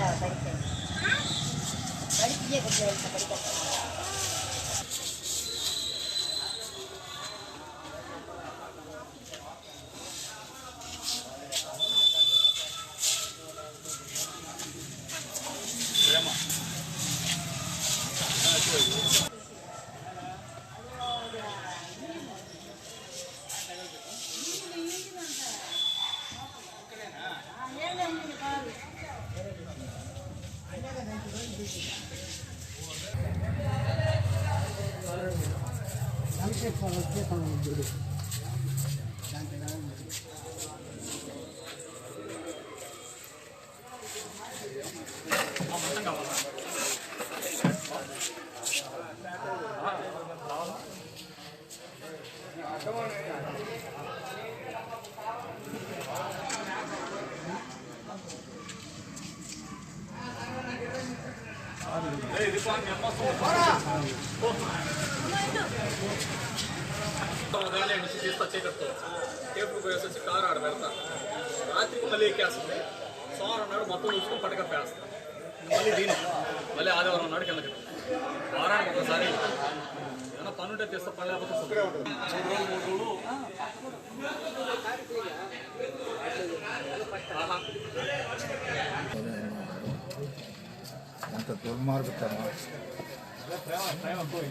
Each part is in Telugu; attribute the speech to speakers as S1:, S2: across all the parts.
S1: படிக்க படிக்க படிக்க Hey, this one, I'm not. తీసుకొచ్చి చీకట్తో టేపు వేసేసి కారు ఆడ పెడతా రాత్రికి మళ్ళీ ఎక్కేస్తుంది సోమవారం నాడు మొత్తం చూసుకొని పట్టకప్పేస్తాం మళ్ళీ దీని మళ్ళీ ఆదివారం నాడు కిందకి వారానికి ఒకసారి ఏమైనా పని ఉంటే తెస్తా పని లేకపోతే సుఖమే మూడు రోజులు మూడు రోజులు
S2: ఎంత దుర్మార్గతనం.
S1: ప్రేమ ప్రేమ పోయి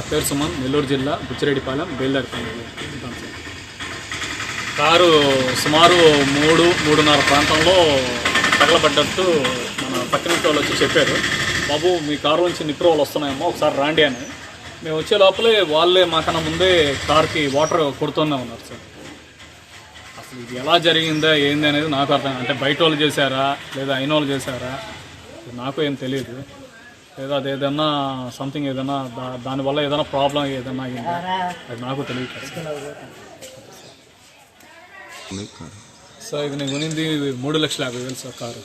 S1: నా పేరు సుమన్ నెల్లూరు జిల్లా బుచ్చిరెడ్డిపాలెం బయలుదేరుతాను కారు సుమారు మూడు మూడున్నర ప్రాంతంలో తగలబడ్డట్టు మన పక్కన వాళ్ళు వచ్చి చెప్పారు. బాబు మీ కారు నుంచి నిప్రోలు వస్తున్నాయమ్మా ఒకసారి రాండి అని. మేము వచ్చే లోపలే వాళ్ళే మాకన్నా ముందే కార్కి వాటర్ కొడుతూనే ఉన్నారు సార్. అసలు ఇది ఎలా జరిగిందా ఏంది అనేది నాకు అర్థం అంటే బయట వాళ్ళు చేశారా లేదా అయిన వాళ్ళు చేశారా నాకు ఏం తెలియదు. లేదా అది ఏదన్నా సంథింగ్ ఏదైనా దా దానివల్ల ఏదైనా ప్రాబ్లం ఏదైనా అయిందా? అది నాకు తెలియదు. సార్ ఇది నేను కొనింది మూడు లక్షల యాభై వేలు సార్ కారు.